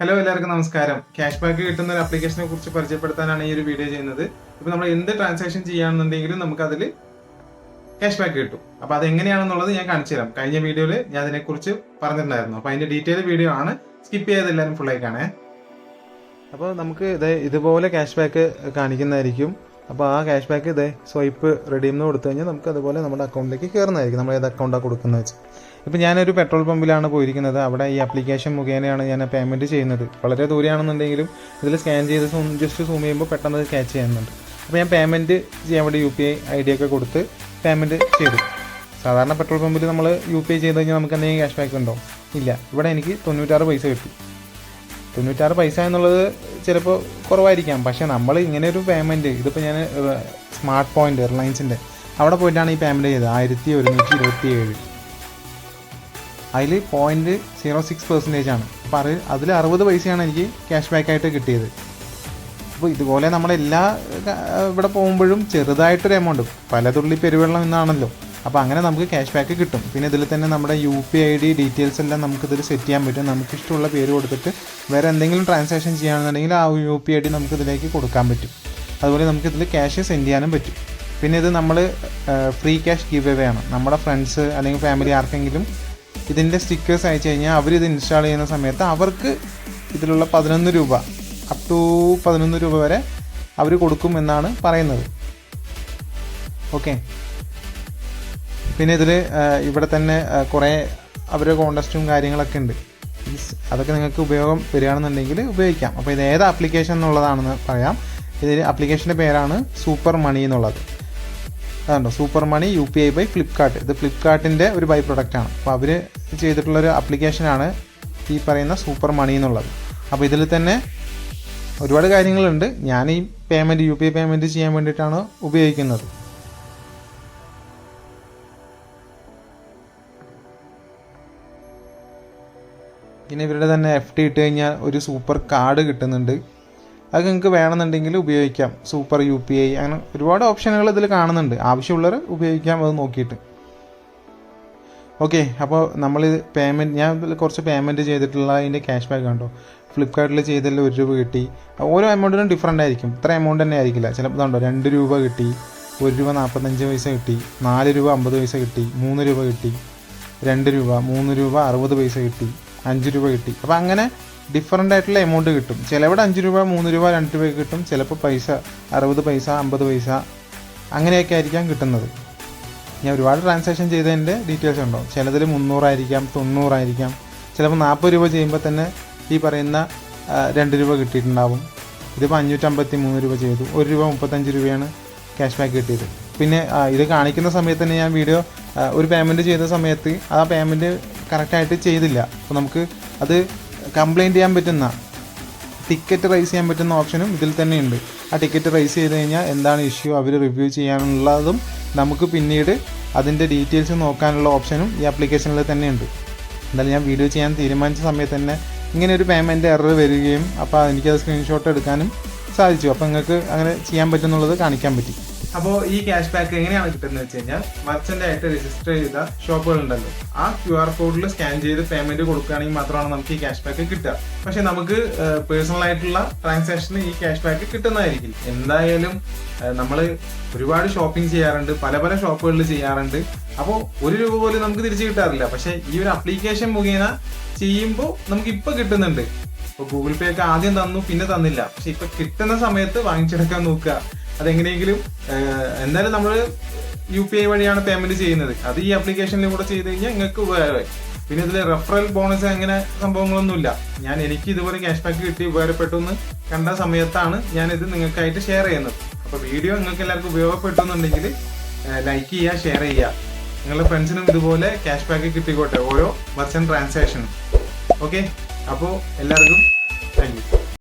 Hello എല്ലാവർക്കും നമസ്കാരം. Cash back കിട്ടുന്ന ഒരു ആപ്ലിക്കേഷനെ കുറിച്ച് പരിചയപ്പെടുത്താനാണ് ഈ ഒരു വീഡിയോ ചെയ്യുന്നത്. ഇപ്പൊ നമ്മൾ എന്ത് ട്രാൻസാക്ഷൻ ചെയ്യുകയാണെന്നുണ്ടെങ്കിലും നമുക്ക് അതിൽ ക്യാഷ് ബാക്ക് കിട്ടും. അപ്പൊ അത് എങ്ങനെയാണെന്നുള്ളത് ഞാൻ കാണിച്ചു തരാം. കഴിഞ്ഞ വീഡിയോയിൽ ഞാൻ അതിനെക്കുറിച്ച് പറഞ്ഞിട്ടുണ്ടായിരുന്നു. അപ്പൊ അതിന്റെ ഡീറ്റെയിൽ വീഡിയോ ആണ്. സ്കിപ്പ് ചെയ്ത് എല്ലാവരും ആയി കാണേ. അപ്പോൾ നമുക്ക് ഇതേ ഇതുപോലെ ക്യാഷ് ബാക്ക് കാണിക്കുന്നതായിരിക്കും. അപ്പോൾ ആ ക്യാഷ് ബാക്ക് ഇതേ സ്വൈപ്പ് റെഡീം കൊടുത്തു കഴിഞ്ഞാൽ നമുക്ക് അതുപോലെ നമ്മുടെ അക്കൗണ്ടിലേക്ക് കയറുന്നതായിരിക്കും. നമ്മൾ ഏത് അക്കൗണ്ടാണ് കൊടുക്കുന്നത് വെച്ച്. ഇപ്പം ഞാനൊരു പെട്രോൾ പമ്പിലാണ് പോയിരിക്കുന്നത്. അവിടെ ഈ ആപ്ലിക്കേഷൻ മുഖേനയാണ് ഞാൻ പേയ്മെന്റ് ചെയ്യുന്നത്. വളരെ ദൂരെയാണെന്നുണ്ടെങ്കിലും ഇതിൽ സ്കാൻ ചെയ്ത് സൂം ജസ്റ്റ് സൂം ചെയ്യുമ്പോൾ പെട്ടെന്ന് ക്യാച്ച് ചെയ്യുന്നുണ്ട്. അപ്പോൾ ഞാൻ പേയ്മെന്റ് ചെയ്യാൻ വേണ്ടി U P I I D ഒക്കെ കൊടുത്ത് പേയ്മെന്റ് ചെയ്തു. സാധാരണ പെട്രോൾ പമ്പിൽ നമ്മൾ യു പി ഐ ചെയ്ത് കഴിഞ്ഞാൽ നമുക്ക് എന്തെങ്കിലും ക്യാഷ് ബാക്ക് ഉണ്ടോ? ഇല്ല. ഇവിടെ എനിക്ക് തൊണ്ണൂറ്റാറ് പൈസ കിട്ടി. തൊണ്ണൂറ്റാറ് പൈസ എന്നുള്ളത് ചിലപ്പോൾ കുറവായിരിക്കാം. പക്ഷേ നമ്മൾ ഇങ്ങനെ ഒരു പേയ്മെന്റ് ഇതിപ്പോൾ ഞാൻ സ്മാർട്ട് പോയിന്റ് റിലയൻസിന്റെ അവിടെ പോയിട്ടാണ് ഈ പേയ്മെന്റ് ചെയ്തത്. ആയിരത്തി ഒരുന്നൂറ്റി ഇരുപത്തി ഏഴ് അതിൽ പോയിന്റ് സീറോ സിക്സ് പെർസെന്റേജ് ആണ്. അപ്പോൾ അത് അതിൽ അറുപത് പൈസയാണ് എനിക്ക് ക്യാഷ് ബാക്ക് ആയിട്ട് കിട്ടിയത്. അപ്പോൾ ഇതുപോലെ നമ്മളെല്ലാ ഇവിടെ പോകുമ്പോഴും ചെറുതായിട്ടൊരു എമൗണ്ട് പല തുള്ളി പെരുവെള്ളം എന്നാണല്ലോ അപ്പോൾ അങ്ങനെ നമുക്ക് ക്യാഷ് ബാക്ക് കിട്ടും. പിന്നെ ഇതിൽ തന്നെ നമ്മുടെ U P I D details എല്ലാം നമുക്ക് ഇതിൽ സെറ്റ് ചെയ്യാൻ പറ്റും. നമുക്ക് ഇഷ്ടമുള്ള പേര് കൊടുത്തിട്ട് വേറെ എന്തെങ്കിലും ട്രാൻസാക്ഷൻ ചെയ്യുകയാണെന്നുണ്ടെങ്കിൽ ആ യു പി ഐ ഡി നമുക്ക് ഇതിലേക്ക് കൊടുക്കാൻ പറ്റും. അതുപോലെ നമുക്ക് ഇതിൽ ക്യാഷ് സെൻഡ് ചെയ്യാനും പറ്റും. പിന്നെ ഇത് നമ്മൾ ഫ്രീ ക്യാഷ് ഗീവ് അവേ ആണ്. നമ്മുടെ ഫ്രണ്ട്സ് അല്ലെങ്കിൽ ഫാമിലി ആർക്കെങ്കിലും ഇതിന്റെ സ്റ്റിക്കേഴ്സ് അയച്ചു കഴിഞ്ഞാൽ അവർ ഇത് ഇൻസ്റ്റാൾ ചെയ്യുന്ന സമയത്ത് അവർക്ക് ഇതിലുള്ള പതിനൊന്ന് രൂപ അപ് ടു പതിനൊന്ന് രൂപ വരെ അവർ കൊടുക്കും എന്നാണ് പറയുന്നത്. ഓക്കെ പിന്നെ ഇതിൽ ഇവിടെ തന്നെ കുറേ അവരുടെ കോണ്ടസ്റ്റും കാര്യങ്ങളൊക്കെ ഉണ്ട്. അതൊക്കെ നിങ്ങൾക്ക് ഉപയോഗം വരികയാണെന്നുണ്ടെങ്കിൽ ഉപയോഗിക്കാം. അപ്പോൾ ഇത് ഏത് ആപ്ലിക്കേഷൻ എന്നുള്ളതാണെന്ന് പറയാം. ഇതിൽ ആപ്ലിക്കേഷന്റെ പേരാണ് സൂപ്പർ മണി എന്നുള്ളത്. അതുണ്ടോ super money U P I by Flipkart ഇത് ഫ്ലിപ്കാർട്ടിന്റെ ഒരു ബൈ പ്രൊഡക്റ്റ് ആണ് അപ്പോൾ അവർ ചെയ്തിട്ടുള്ളൊരു ആപ്ലിക്കേഷനാണ് ഈ പറയുന്ന സൂപ്പർ മണി എന്നുള്ളത്. അപ്പോൾ ഇതിൽ തന്നെ ഒരുപാട് കാര്യങ്ങളുണ്ട്. ഞാൻ ഈ payment U P I payment ചെയ്യാൻ വേണ്ടിയിട്ടാണ് ഉപയോഗിക്കുന്നത്. പിന്നെ ഇവരുടെ തന്നെ എഫ് ടി ഇട്ട് കഴിഞ്ഞാൽ ഒരു സൂപ്പർ കാർഡ് കിട്ടുന്നുണ്ട്. അത് നിങ്ങൾക്ക് വേണമെന്നുണ്ടെങ്കിൽ ഉപയോഗിക്കാം. സൂപ്പർ യു പി ഐ അങ്ങനെ ഒരുപാട് ഓപ്ഷനുകൾ ഇതിൽ കാണുന്നുണ്ട്. ആവശ്യമുള്ളവർ ഉപയോഗിക്കാം അത് നോക്കിയിട്ട്. ഓക്കെ അപ്പോൾ നമ്മൾ പേയ്മെന്റ് ഞാൻ കുറച്ച് പേയ്മെന്റ് ചെയ്തിട്ടുള്ള അതിന്റെ ക്യാഷ് ബാക്ക് കണ്ടോ? ഫ്ലിപ്കാർട്ടിൽ ചെയ്തതിൽ ഒരു രൂപ കിട്ടി. ഓരോ എമൗണ്ടിനും ഡിഫറെന്റ് ആയിരിക്കും. ഇത്ര എമൗണ്ട് തന്നെ ആയിരിക്കില്ല. ചിലപ്പോൾ ഇതുണ്ടോ? രണ്ട് രൂപ കിട്ടി ഒരു രൂപ നാൽപ്പത്തഞ്ച് പൈസ കിട്ടി നാല് രൂപ അമ്പത് പൈസ കിട്ടി മൂന്ന് രൂപ കിട്ടി രണ്ട് രൂപ മൂന്ന് രൂപ അറുപത് പൈസ കിട്ടി അഞ്ച് രൂപ കിട്ടി. അപ്പോൾ അങ്ങനെ ഡിഫറെന്റ് ആയിട്ടുള്ള എമൗണ്ട് കിട്ടും. ചിലവിടെ അഞ്ച് രൂപ മൂന്ന് രൂപ രണ്ട് രൂപ കിട്ടും. ചിലപ്പോൾ പൈസ അറുപത് പൈസ അമ്പത് പൈസ അങ്ങനെയൊക്കെ ആയിരിക്കാം കിട്ടുന്നത്. ഞാൻ ഒരുപാട് ട്രാൻസാക്ഷൻ ചെയ്തതിന്റെ ഡീറ്റെയിൽസ് ഉണ്ടാവും ചിലതിൽ മുന്നൂറായിരിക്കാം തൊണ്ണൂറായിരിക്കാം ചിലപ്പോൾ നാൽപ്പത് രൂപ ചെയ്യുമ്പോൾ തന്നെ ഈ പറയുന്ന രണ്ട് രൂപ കിട്ടിയിട്ടുണ്ടാവും. ഇതിപ്പോൾ അഞ്ഞൂറ്റമ്പത്തി മൂന്ന് രൂപ ചെയ്തു. ഒരു രൂപ മുപ്പത്തഞ്ച് രൂപയാണ് ക്യാഷ് ബാക്ക് കിട്ടിയത്. പിന്നെ ഇത് കാണിക്കുന്ന സമയത്ത് തന്നെ ഞാൻ വീഡിയോ ഒരു പേയ്മെന്റ് ചെയ്ത സമയത്ത് ആ പേയ്മെന്റ് കറക്റ്റായിട്ട് ചെയ്തില്ല. അപ്പോൾ നമുക്ക് അത് കംപ്ലയിന്റ് ചെയ്യാൻ പറ്റുന്ന ടിക്കറ്റ് റൈസ് ചെയ്യാൻ പറ്റുന്ന ഓപ്ഷനും ഇതിൽ തന്നെയുണ്ട്. ആ ടിക്കറ്റ് റൈസ് ചെയ്ത് കഴിഞ്ഞാൽ എന്താണ് ഇഷ്യൂ അവർ റിവ്യൂ ചെയ്യാനുള്ളതും നമുക്ക് പിന്നീട് അതിന്റെ ഡീറ്റെയിൽസ് നോക്കാനുള്ള ഓപ്ഷനും ഈ ആപ്ലിക്കേഷനിൽ തന്നെയുണ്ട്. എന്തായാലും ഞാൻ വീഡിയോ ചെയ്യാൻ തീരുമാനിച്ച സമയത്ത് തന്നെ ഇങ്ങനെ ഒരു പേയ്മെന്റ് എറർ വരികയും അപ്പോൾ എനിക്കത് സ്ക്രീൻഷോട്ട് എടുക്കാനും സാധിച്ചു. അപ്പോൾ നിങ്ങൾക്ക് അങ്ങനെ ചെയ്യാൻ പറ്റുന്നുള്ളത് കാണിക്കാൻ പറ്റി. അപ്പോൾ ഈ ക്യാഷ് ബാക്ക് എങ്ങനെയാണ് കിട്ടുന്നത് വെച്ച് കഴിഞ്ഞാൽ മർച്ചന്റ് ആയിട്ട് രജിസ്റ്റർ ചെയ്ത ഷോപ്പുകൾ ഉണ്ടല്ലോ. ആ ക്യു ആർ കോഡിൽ സ്കാൻ ചെയ്ത് പേയ്മെന്റ് കൊടുക്കുകയാണെങ്കിൽ മാത്രമാണ് നമുക്ക് ഈ ക്യാഷ് ബാക്ക് കിട്ടുക. പക്ഷെ നമുക്ക് പേഴ്സണൽ ആയിട്ടുള്ള ട്രാൻസാക്ഷന് ഈ ക്യാഷ് ബാക്ക് കിട്ടുന്നതായിരിക്കും. എന്തായാലും നമ്മൾ ഒരുപാട് ഷോപ്പിംഗ് ചെയ്യാറുണ്ട് പല പല ഷോപ്പുകളിൽ ചെയ്യാറുണ്ട്. അപ്പോൾ ഒരു രൂപ പോലും നമുക്ക് തിരിച്ചു കിട്ടാറില്ല. പക്ഷെ ഈ ഒരു അപ്ലിക്കേഷൻ മുഖേന ചെയ്യുമ്പോൾ നമുക്ക് ഇപ്പൊ കിട്ടുന്നുണ്ട്. ഇപ്പൊ ഗൂഗിൾ പേ ഒക്കെ ആദ്യം തന്നു പിന്നെ തന്നില്ല. പക്ഷെ ഇപ്പൊ കിട്ടുന്ന സമയത്ത് വാങ്ങിച്ചെടുക്കാൻ നോക്കുക. അതെങ്ങനെയെങ്കിലും എന്തായാലും നമ്മൾ യു പി ഐ വഴിയാണ് പേയ്മെന്റ് ചെയ്യുന്നത്. അത് ഈ ആപ്ലിക്കേഷനിൽ കൂടെ ചെയ്ത് കഴിഞ്ഞാൽ നിങ്ങൾക്ക് ഉപകാരമായി. പിന്നെ ഇതിൽ റെഫറൽ ബോണസ് അങ്ങനെ സംഭവങ്ങളൊന്നുമില്ല. ഞാൻ എനിക്ക് ഇതുപോലെ ക്യാഷ് ബാക്ക് കിട്ടി ഉപകാരപ്പെട്ടു എന്ന് കണ്ട സമയത്താണ് ഞാൻ ഇത് നിങ്ങൾക്കായിട്ട് ഷെയർ ചെയ്യുന്നത്. അപ്പോൾ വീഡിയോ നിങ്ങൾക്ക് എല്ലാവർക്കും ഉപയോഗപ്പെട്ടു ലൈക്ക് ചെയ്യുക ഷെയർ ചെയ്യുക. നിങ്ങളുടെ ഫ്രണ്ട്സിനും ഇതുപോലെ ക്യാഷ് ബാക്ക് കിട്ടിക്കോട്ടെ ഓരോ മർച്ചന്റ് ട്രാൻസാക്ഷനും ഓക്കെ അപ്പോൾ എല്ലാവർക്കും താങ്ക് യു